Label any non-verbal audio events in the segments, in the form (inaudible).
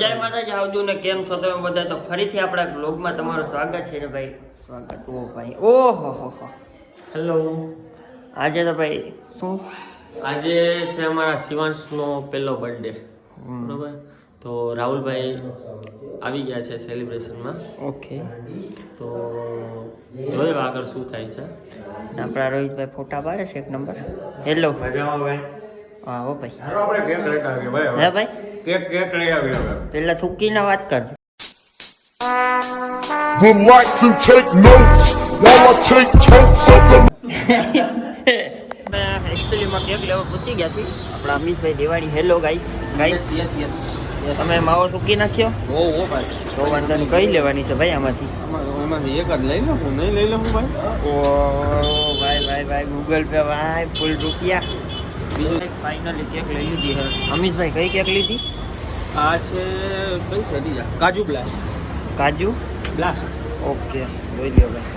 જય માતાજી આવજો ને કેમ છો તમે બધા? તો ફરીથી આપણા બ્લોગમાં તમારું સ્વાગત છે ને ભાઈ? સ્વાગત ઓ ભાઈ. ઓહો હો હો હેલો આજે તો ભાઈ શું? આજે છે અમારા શિવાંશનો પહેલો બર્થડે બરોબર? તો રાહુલભાઈ આવી ગયા છે સેલિબ્રેશનમાં ઓકે. તો જોયું આગળ શું થાય છે. આપણા રોહિતભાઈ ફોટા પાડે છે એક નંબર હેલો મજામાં ભાઈ? હા હો ભાઈ. હાલો આપણે કેક લેતા આવીએ ભાઈ હે ભાઈ? કેક કેક લઈ આવીએ હવે. પેલા થૂકીને વાત કર would like to take notes while I take totes of the એકચ્યુઅલીમાં કેક લેવા પૂછી ગયા છીએ. આપણા અમીશભાઈ Diwali hello guys guys yes yes તમે માવો થૂકી નાખ્યો? ઓ ઓ ભાઈ. તો વાંધો નહીં કઈ લેવાની છે ભાઈ આમાંથી? એમાંથી એક જ લઈ લઉં નહીં લઈ લઉં ભાઈ. ઓ ભાઈ ભાઈ ભાઈ ગૂગલ પે ભાઈ ફૂલ રૂપિયા. ફાઇનલી કેક લઈ લીધી હે અમીશભાઈ કઈ કેક લીધી? આ છે કઈ છે બીજા કાજુ બ્લાસ્ટ કાજુ? બ્લાસ્ટ ઓકે જોઈ લ્યો ભાઈ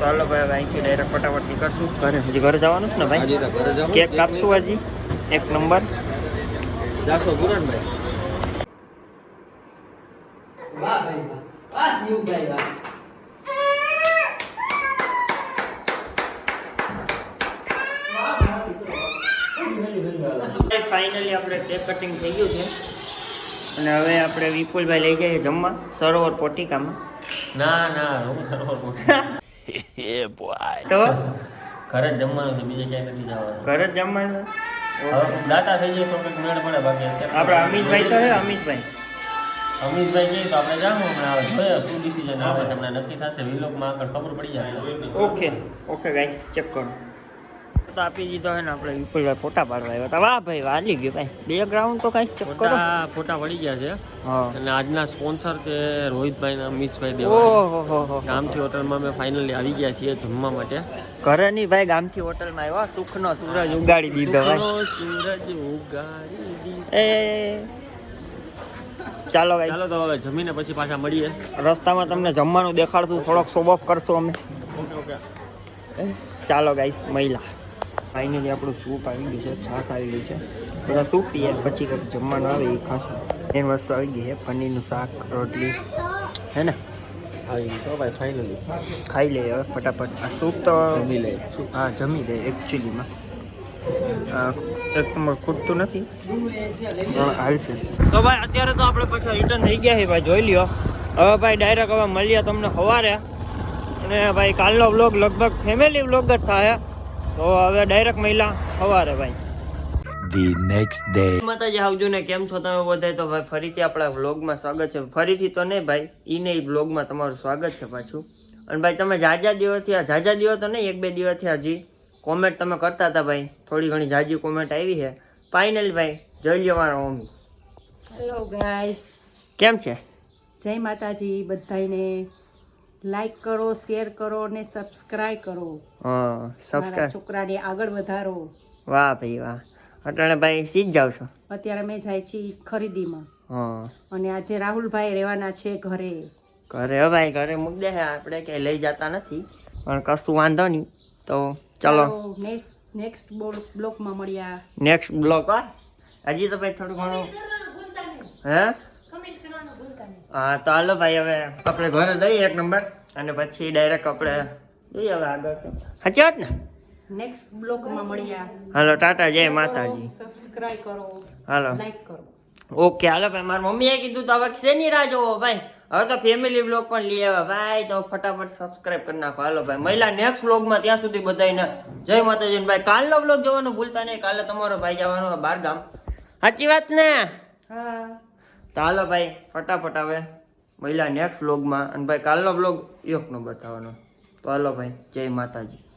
ચાલો ભાઈ અહીંથી ડાયરેક્ટ ફટાફટ નીકળશું. ઘરે હજી ઘરે જવાનું છે ને ભાઈ? તો ઘરે જાઉં કેક કાપશું હજી. એક નંબર જાશો ગુરનભાઈ? વાહ ભાઈ વાહ. વાહ શિવભાઈ વાહ. ફાઇનલી આપણે ટેપ કટિંગ થઈ ગયું છે. અને હવે આપણે વિપુલભાઈ લઈ જઈએ જમવા સરોવર પોટિકામાં. ના ના હું સરોવર (laughs) તો? ઘરે જ જમવાનું છે બીજે ક્યાંય નથી જવાનું. ઘરે જ જમવાનું? દાતા થઈ જાય તો કંઈક મેળ પડે બાકી આપણે અમિતભાઈ તો હે અમિતભાઈ. અમિતભાઈ કહે તો આપણે જાઓ હમણાં હવે જોઈએ શું ડિસિઝન આવે છે. હમણાં નક્કી થશે વિલોકમાં આગળ ખબર પડી જશે. ઓકે ઓકે ગાઈસ ચેક કરો. તો આપી દીધો હે ને આપણે વિપુલભાઈ ફોટા પાડવા આવ્યા હતા. વાહ ભાઈ વાલી ગયું ભાઈ. બેકગ્રાઉન્ડ તો કઈ ચેક કરો. ફોટા પડી ગયા છે. અને આજના સ્પોન્સર છે રોહિતભાઈ ના અમીશભાઈ દેવા ગામથી હોટલમાં અમે ફાઇનલી આવી ગયા છીએ જમવા માટે. ઘરે ની ભાઈ ગામથી હોટલમાં આવ્યો. સુખનો સૂરજ ઉગાડી દીધો ભાઈ. સૂરજ ઉગાડી દીધો. એ ચાલો ચાલો તો હવે જમીને પછી પાછા મળીએ. રસ્તામાં તમને જમવાનું દેખાડશું થોડોક શોબ ઓફ કરશું અમે. ચાલો ગાઈસ મહિલા. ફાઇનલી આપણું સૂપ આવી ગયું છે છાશ આવી ગઈ છે. બધા સૂપ પીએ પછી કંઈક જમવાનું આવે એ ખાસ એની વસ્તુ આવી ગઈ છે પનીરનું શાક રોટલી. હે ને? આવી તો ભાઈ ફાઇનલી ખાઈ લઈએ હવે ફટાફટ. આ સૂપ તો જમી લે. હા જમી લે એકચ્યુઅલીમાં એક નંબર ખૂટતું નથી હાલશે. તો ભાઈ અત્યારે તો આપણે પાછા રિટર્ન થઈ ગયા છે ભાઈ જોઈ લ્યો. હવે ભાઈ ડાયરેક્ટ હવે મળીએ તમને સવારે. અને ભાઈ કાલનો વ્લોગ લગભગ ફેમિલી વ્લોગ જ થાય. તો હવે ડાયરેક્ટ મહિલા સવારે ભાઈ. The next day. માતાજી આવજો ને કેમ છો તમે બધા તો ભાઈ ફરીથી આપણા વ્લોગમાં સ્વાગત છે. ફરીથી તો નહીં ભાઈ એ નહીં વ્લોગમાં તમારું સ્વાગત છે પાછું. અને ભાઈ તમે જાજા દિવસથી આ જાજા દિવસ તો નહીં એક બે દિવસથી હજી કોમેન્ટ તમે કરતા હતા ભાઈ. થોડી ઘણી જાજી કોમેન્ટ આવી છે. ફાઇનલી ભાઈ જોઈ લો મારા મમ્મી. હેલો ગાઈસ કેમ છે? જય માતાજી બધાને લાઈક કરો શેર કરો અને સબસ્ક્રાઇબ કરો. હા મારા છોકરાને આગળ વધારો. વાહ ભાઈ વાહ. અટાણે ભાઈ સીજ જાવ છો અત્યારે અમે જાય છીએ ખરીદીમાં. હા. અને આજે રાહુલભાઈ રહેવાના છે ઘરે. ઘરે હો ભાઈ ઘરે મૂક દે આપણે કે લઈ જતા નથી. પણ કશું વાંધો નહીં. તો ચલો. નેક્સ્ટ બ્લોકમાં મળ્યા નેક્સ્ટ બ્લોક હજી તો ભાઈ થોડું ઘણું હે? હા તો હાલો ભાઈ હવે આપણે ઘરે દઈએ એક નંબર. અને પછી ડાયરેક્ટ આપણે જોઈએ હવે આગળ સાચી વાત ને? નેક્સ્ટ બ્લોકમાં મળીએ. હાલો ટાટા જય માતાજી. સબસ્ક્રાઇબ કરો હાલો. લાઈક કરો. ઓકે હાલો ભાઈ મારી મમ્મીએ કીધું તો હવે શેની રાહ જોવો ભાઈ? હવે તો ફેમિલી બ્લોગ પણ લઈ આવ્યા. ભાઈ તો ફટાફટ સબસ્ક્રાઇબ કરી નાખો. હાલો ભાઈ મહિલા નેક્સ્ટ બ્લોગમાં ત્યાં સુધી બધાને જય માતાજી. ને ભાઈ કાલનો બ્લોગ જોવાનું ભૂલતા નહીં. કાલે તમારો ભાઈ જવાનો બાર ગામ. સાચી વાત ને? હા. તો હાલો ભાઈ, ફટાફટ હવે મહિલા નેક્સ્ટ વ્લોગમાં અને ભાઈ, કાલનો બ્લોગ યોગનો બતાવવાનો. તો હાલો ભાઈ, જય માતાજી.